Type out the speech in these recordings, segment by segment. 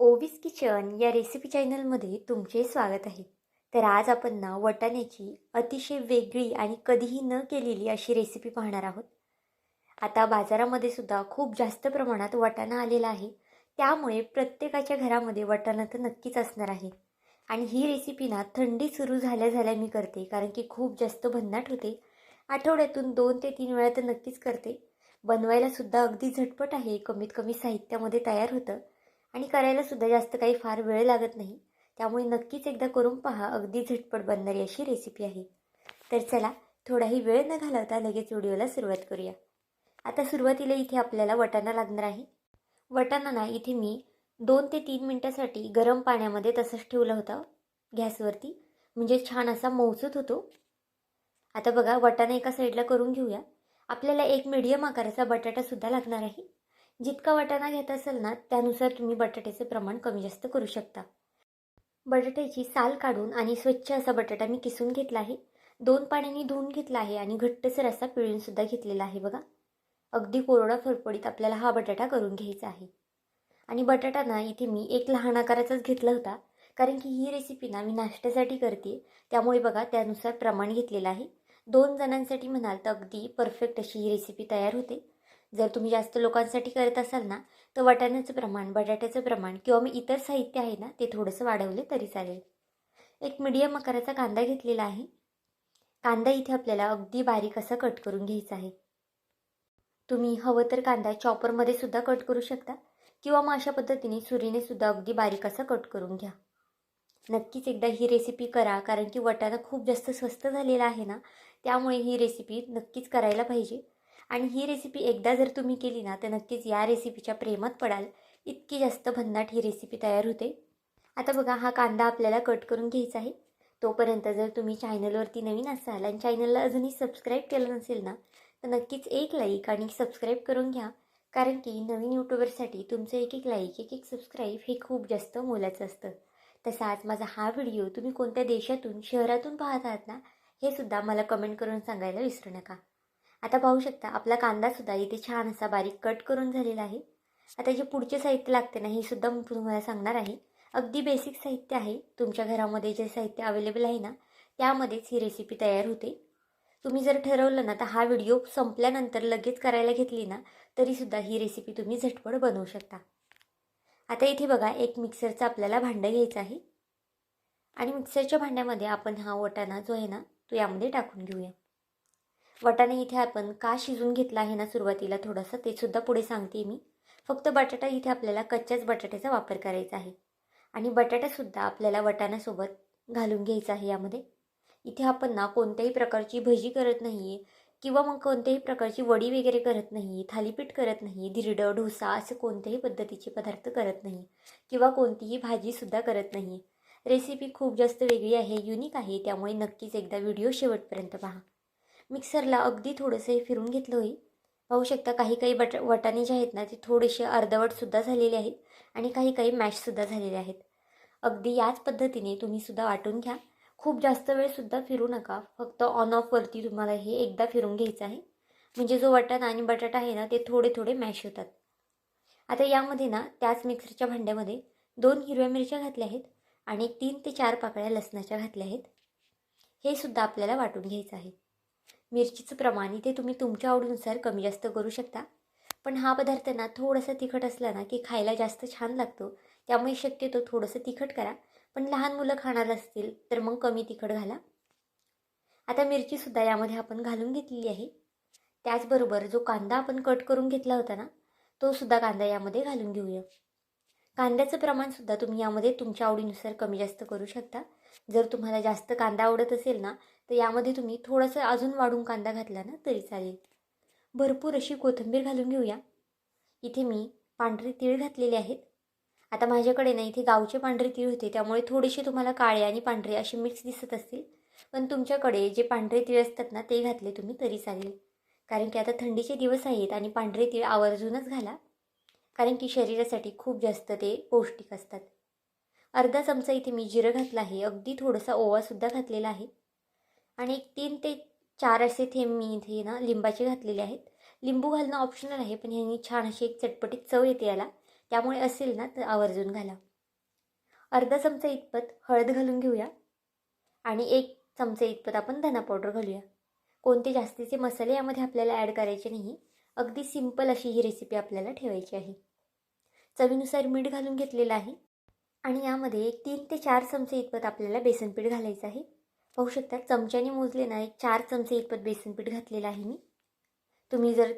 Ovis kitchen या recipe चॅनलमध्ये तुमचे स्वागत आहे. तर आज आपण ना वटाण्याची अतिशय वेगळी आणि कधीही न केलेली अशी रेसिपी पाहणार आहोत. आता बाजारामध्ये सुद्धा खूप जास्त प्रमाणात वटाणा आलेला आहे. त्यामुळे प्रत्येकाच्या घरामध्ये वटाणा तर नक्कीच असणार आहे. आणि ही रेसिपी ना थंडी सुरू झाल्या झाल्या मी करते कारण की खूप जास्त भन्नाट होते. आठवड्यातून दोन ते तीन वेळा तर नक्कीच करते. बनवायला सुद्धा अगदी झटपट आहे कमीत कमी साहित्यामध्ये तयार होतं. आणि करायला सुद्धा जास्त काही फार वेळ लागत नाही. त्यामुळे नक्कीच एकदा करून पहा. अगदी झटपट बनणारी अशी रेसिपी आहे. तर चला थोडाही वेळ न घालवता लगेच व्हिडिओला सुरुवात करूया. आता सुरुवातीला इथे आपल्याला वटाणा लागणार आहे. वटाणा ना इथे मी दोन ते तीन मिनटासाठी गरम पाण्यामध्ये तसंच ठेवला होता गॅसवरती. म्हणजे छान असा मौसूत होतो. आता बघा वटाणा एका साईडला करून घेऊया. आपल्याला एक मीडियम आकाराचा बटाटासुद्धा लागणार आहे. जितका वाटाणा घेत असेल ना त्यानुसार तुम्ही बटाट्याचे प्रमाण कमी जास्त करू शकता. बटाट्याची साल काढून आणि स्वच्छ असा बटाटा मी किसून घेतला आहे. दोन पाण्याने धुवून घेतला आहे आणि घट्टसर असा पिळूनसुद्धा घेतलेला आहे बघा. अगदी कोरडा फरफडीत आपल्याला हा बटाटा करून घ्यायचा आहे. आणि बटाटा ना इथे मी एक लहान आकाराचाच घेतला होता. कारण की ही रेसिपी ना मी नाश्त्यासाठी करते. त्यामुळे बघा त्यानुसार प्रमाण घेतलेलं आहे. दोन जणांसाठी म्हणाल तर अगदी परफेक्ट अशी ही रेसिपी तयार होते. जर तुम्ही जास्त लोकांसाठी करत असाल ना तर वाटाण्याचं प्रमाण बटाट्याचं प्रमाण किंवा मी इतर साहित्य आहे ना ते थोडंसं वाढवले तरी चालेल. एक मीडियम आकाराचा कांदा घेतलेला आहे. कांदा इथे आपल्याला अगदी बारीक असा कट करून घ्यायचा आहे. तुम्ही हवं तर कांदा चॉपरमध्ये सुद्धा कट करू शकता किंवा मग अशा पद्धतीने सुरीने सुद्धा अगदी बारीक असा कट करून घ्या. नक्कीच एकदा ही रेसिपी करा कारण की वटाणा खूप जास्त स्वस्त झालेला आहे ना त्यामुळे ही रेसिपी नक्कीच करायला पाहिजे. आणि ही रेसिपी एकदा जर तुम्ही केली ना तर नक्कीच या रेसिपीच्या प्रेमात पडाल. इतकी जास्त भन्नाट ही रेसिपी तयार होते. आता बघा हा कांदा आपल्याला कट करून घ्यायचा आहे. तोपर्यंत जर तुम्ही चॅनलवरती नवीन असाल आणि चॅनलला अजूनही सबस्क्राईब केलं नसेल ना तर नक्कीच एक लाईक आणि सबस्क्राईब करून घ्या. कारण की नवीन यूट्यूबरसाठी तुमचं एक एक लाईक एक एक सबस्क्राईब हे खूप जास्त मोलाचं असतं. तसाच माझा हा व्हिडिओ तुम्ही कोणत्या देशातून शहरातून पाहत आहात ना हे सुद्धा मला कमेंट करून सांगायला विसरू नका. आता पाहू शकता आपला कांदासुद्धा इथे छान असा बारीक कट करून झालेला आहे. आता जे पुढचे साहित्य लागते ना हे सुद्धा मी तुम्हाला सांगणार आहे. अगदी बेसिक साहित्य आहे. तुमच्या घरामध्ये जे साहित्य अवेलेबल आहे ना त्यामध्येच ही रेसिपी तयार होते. तुम्ही जर ठरवलं ना तर हा व्हिडिओ संपल्यानंतर लगेच करायला घेतली ना तरीसुद्धा ही रेसिपी तुम्ही झटपट बनवू शकता. आता इथे बघा एक मिक्सरचं आपल्याला भांडं घ्यायचं आहे. आणि मिक्सरच्या भांड्यामध्ये आपण हा वटाणा जो आहे ना तो यामध्ये टाकून घेऊया. वटाणे इथे आपण का शिजून घेतला आहे ना सुरुवातीला थोडंसं ते सुद्धा पुढे सांगते मी. फक्त बटाटा इथे आपल्याला कच्च्याच बटाट्याचा वापर करायचा आहे. आणि बटाटासुद्धा आपल्याला वटाण्यासोबत घालून घ्यायचा आहे यामध्ये. इथे आपण ना कोणत्याही प्रकारची भजी करत नाही आहे किंवा मग कोणत्याही प्रकारची वडी वगैरे करत नाही थालीपीठ करत नाही धिरडं डोसा असे कोणत्याही पद्धतीचे पदार्थ करत नाही किंवा कोणतीही भाजीसुद्धा करत नाही रेसिपी खूप जास्त वेगळी आहे युनिक आहे त्यामुळे नक्कीच एकदा व्हिडिओ शेवटपर्यंत पहा. मिक्सरला अगदी थोडंसं हे फिरून घेतलं होईल. पाहू शकता काही काही बट वटाणे जे आहेत ना ते थोडेसे अर्धवटसुद्धा झालेले आहेत आणि काही काही मॅशसुद्धा झालेले आहेत. अगदी याच पद्धतीने तुम्हीसुद्धा वाटून घ्या. खूप जास्त वेळसुद्धा फिरू नका. फक्त ऑन ऑफवरती तुम्हाला हे एकदा फिरून घ्यायचं आहे. म्हणजे जो वटाणा आणि बटाटा आहे ना ते थोडे थोडे मॅश होतात. आता यामध्ये ना त्याच मिक्सरच्या भांड्यामध्ये दोन हिरव्या मिरच्या घातल्या आहेत आणि तीन ते चार पाकळ्या लसणाच्या घातल्या आहेत. हे सुद्धा आपल्याला वाटून घ्यायचं आहे. मिरचीचं प्रमाण इथे तुम्ही तुमच्या आवडीनुसार कमी जास्त करू शकता. पण हा पदार्थ ना थोडासा तिखट असला ना की खायला जास्त छान लागतो. त्यामुळे शक्यतो थोडंसं तिखट करा. पण लहान मुलं खाणार असतील तर मग कमी तिखट घाला. आता मिरचीसुद्धा यामध्ये आपण घालून घेतलेली आहे. त्याचबरोबर जो कांदा आपण कट करून घेतला होता ना तो सुद्धा कांदा यामध्ये घालून घेऊया. कांद्याचं प्रमाणसुद्धा तुम्ही यामध्ये तुमच्या आवडीनुसार कमी जास्त करू शकता. जर तुम्हाला जास्त कांदा आवडत असेल ना तर यामध्ये तुम्ही थोडंसं अजून वाढून कांदा घातला ना तरी चालेल. भरपूर अशी कोथिंबीर घालून घेऊया. इथे मी पांढरे तीळ घातलेले आहेत. आता माझ्याकडे ना इथे गावचे पांढरे तीळ होते त्यामुळे थोडेसे तुम्हाला काळे आणि पांढरे असे मिक्स दिसत असतील. पण तुमच्याकडे जे पांढरे तीळ असतात ना ते घातले तुम्ही तरी चालेल. कारण की आता थंडीचे दिवस आहेत आणि पांढरे तीळ आवर्जूनच घाला. कारण की शरीरासाठी खूप जास्त ते पौष्टिक असतात. अर्धा चमचा इथे मी जिरं घातलं आहे. अगदी थोडासा ओवासुद्धा घातलेला आहे. आणि एक तीन ते चार असे थेंब मी इथे ना लिंबाचे घातलेले आहेत. लिंबू घालणं ऑप्शनल आहे पण ह्यांनी छान अशी एक चटपटीत चव येते याला. त्यामुळे असेल ना तर आवर्जून घाला. अर्धा चमचा इतपत हळद घालून घेऊया. आणि एक चमचा इतपत आपण धना पावडर घालूया. कोणते जास्तीचे मसाले यामध्ये आपल्याला ॲड करायचे नाही अगदी सिंपल अशी ही रेसिपी आपल्याला ठेवायची आहे. चवीनुसार मीठ घालून घेतलेलं आहे. आणि यामध्ये एक तीन ते चार चमचे इतपत आपल्याला बेसनपीठ घालायचं आहे. पाहू शकता चमच्याने मोजले ना एक चार चमचे इतपत बेसनपीठ घातलेलं आहे मी. तुम्ही जर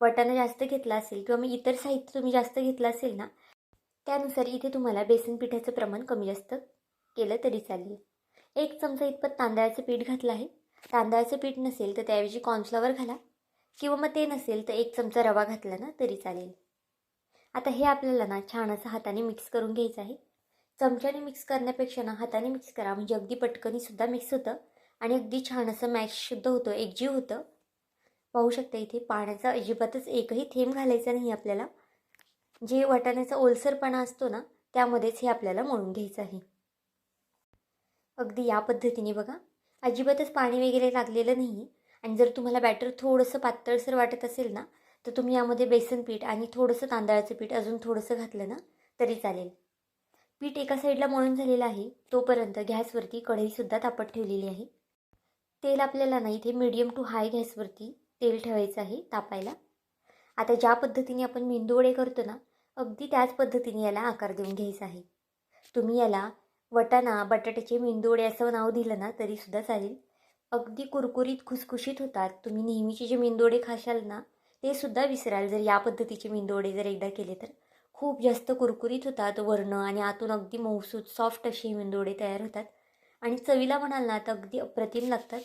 वटाणा जास्त घेतला असेल किंवा मी इतर साहित्य तुम्ही जास्त घेतलं असेल ना त्यानुसार इथे तुम्हाला बेसन पिठाचं प्रमाण कमी जास्त केलं तरी चालेल. एक चमचा इतपत तांदळाचं पीठ घातलं आहे. तांदळाचं पीठ नसेल तर त्याऐवजी कॉर्नफ्लॉवर घाला. किंवा मग ते नसेल तर एक चमचा रवा घातला ना तरी चालेल. आता हे आपल्याला ना छान असं हाताने मिक्स करून घ्यायचं आहे. चमच्याने मिक्स करण्यापेक्षा ना हाताने मिक्स करा. म्हणजे अगदी पटकनीसुद्धा मिक्स होतं. आणि अगदी छान असं मॅशसुद्धा होतं. एकजीव होतं. पाहू शकता इथे पाण्याचा अजिबातच एकही थेंब घालायचा नाही आपल्याला. जे वाटाण्याचा ओलसरपणा असतो ना त्यामध्येच हे आपल्याला मळून घ्यायचं आहे. अगदी या पद्धतीने बघा. अजिबातच पाणी वगैरे लागलेलं नाही आणि जर तुम्हाला बॅटर थोडंसं पातळसर वाटत असेल ना तर तुम्ही यामध्ये बेसन पीठ आणि थोडंसं तांदळाचं पीठ अजून थोडंसं घातलं ना तरी चालेल. पीठ एका साईडला मळून झालेलं आहे. तोपर्यंत गॅसवरती कढईसुद्धा तापत ठेवलेली आहे. तेल आपल्याला ना इथे मीडियम टू हाय गॅसवरती तेल ठेवायचं आहे तापायला. आता ज्या पद्धतीने आपण मेंदूवडे करतो ना अगदी त्याच पद्धतीने याला आकार देऊन घ्यायचा आहे. तुम्ही याला वटाणा बटाट्याचे मेंदूवडे असं नाव दिलं ना तरीसुद्धा चालेल. अगदी कुरकुरीत खुसखुशीत होतात. तुम्ही नेहमीचे जे मेंदूवडे खाशाल ना ते सुद्धा विसराल. जर या पद्धतीचे मेंदूवडे जर एकदा केले तर. खूप जास्त कुरकुरीत होतात वर्ण आणि आतून अगदी मौसूद सॉफ्ट असे मेंदोडे तयार होतात. आणि चवीला म्हणाल ना तर अगदी अप्रतिम लागतात.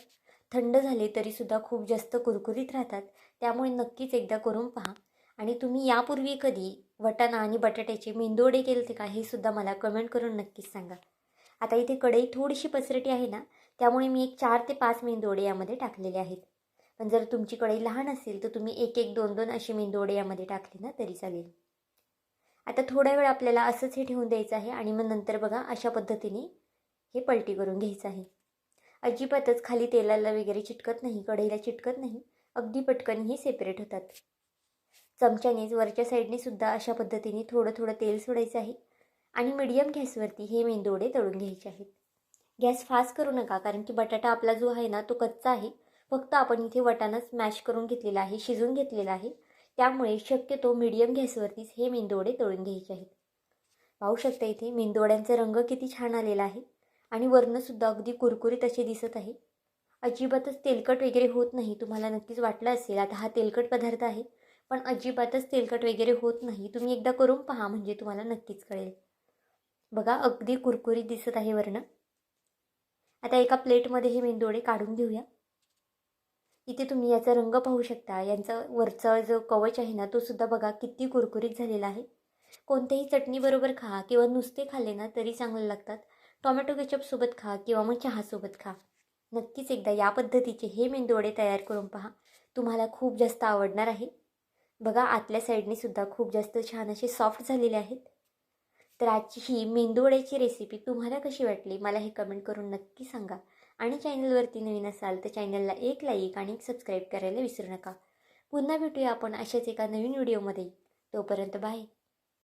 थंड झाले तरीसुद्धा खूप जास्त कुरकुरीत राहतात. त्यामुळे नक्कीच एकदा करून पहा. आणि तुम्ही यापूर्वी कधी वटाणा आणि बटाट्याचे मेंदोडे केले का हे सुद्धा मला कमेंट करून नक्कीच सांगा. आता इथे कढई थोडीशी पसरटी आहे ना त्यामुळे मी एक चार ते पाच मेंदोडे यामध्ये टाकलेले आहेत. पण जर तुमची कढई लहान असेल तर तुम्ही एक एक दोन दोन असे मेंदोडे यामध्ये टाकले ना तरी चालेल. आता थोडा वेळ आपल्याला असंच हे ठेवून द्यायचं आहे आणि मग नंतर बघा अशा पद्धतीने हे पलटी करून घ्यायचं आहे. अजिबातच खाली तेलाला वगैरे चिटकत नाही कढईला चिटकत नाही अगदी पटकन हे सेपरेट होतात. चमच्यानेच वरच्या साईडने सुद्धा अशा पद्धतीने थोडं थोडं तेल सोडायचं आहे आणि मिडियम गॅसवरती हे मेंदोडे तळून घ्यायचे आहेत. गॅस फास्ट करू नका कारण की बटाटा आपला जो आहे ना तो कच्चा आहे. फक्त आपण इथे वटाणा स्मॅश करून घेतलेला आहे शिजून घेतलेला आहे. त्यामुळे शक्यतो मिडियम गॅसवरतीच हे मेंदोडे तळून घ्यायचे आहेत. पाहू शकता इथे मेंदोड्यांचा रंग किती छान आलेला आहे आणि वरणंसुद्धा अगदी कुरकुरीत असे दिसत आहे. अजिबातच तेलकट वगैरे होत नाही तुम्हाला नक्कीच वाटलं असेल. आता हा तेलकट पदार्थ आहे पण अजिबातच तेलकट वगैरे होत नाही. तुम्ही एकदा करून पहा म्हणजे तुम्हाला नक्कीच कळेल. बघा अगदी कुरकुरीत दिसत आहे वर्ण. आता एका प्लेटमध्ये हे मेंदोडे काढून घेऊया. इथे तुम्ही याचा रंग पाहू शकता. यांचा वरचा जो कवच आहे ना तो सुद्धा बघा किती कुरकुरीत झालेला आहे. कोणत्याही चटणीबरोबर खा किंवा नुसते खाल्ले ना तरी चांगले लागतात. टॉमॅटो केचपसोबत खा किंवा मग चहासोबत खा. नक्कीच एकदा या पद्धतीचे हे मेंदूवडे तयार करून पहा. तुम्हाला खूप जास्त आवडणार आहे. बघा आतल्या साईडने सुद्धा खूप जास्त छान असे सॉफ्ट झालेले आहेत. तर आजची ही मेंदूवड्याची रेसिपी तुम्हाला कशी वाटली मला हे कमेंट करून नक्की सांगा. आणि चॅनलवरती नवीन असाल तर चॅनलला एक लाईक आणि एक सबस्क्राईब करायला विसरू नका. पुन्हा भेटूया आपण अशाच एका नवीन व्हिडिओमध्ये. तोपर्यंत बाय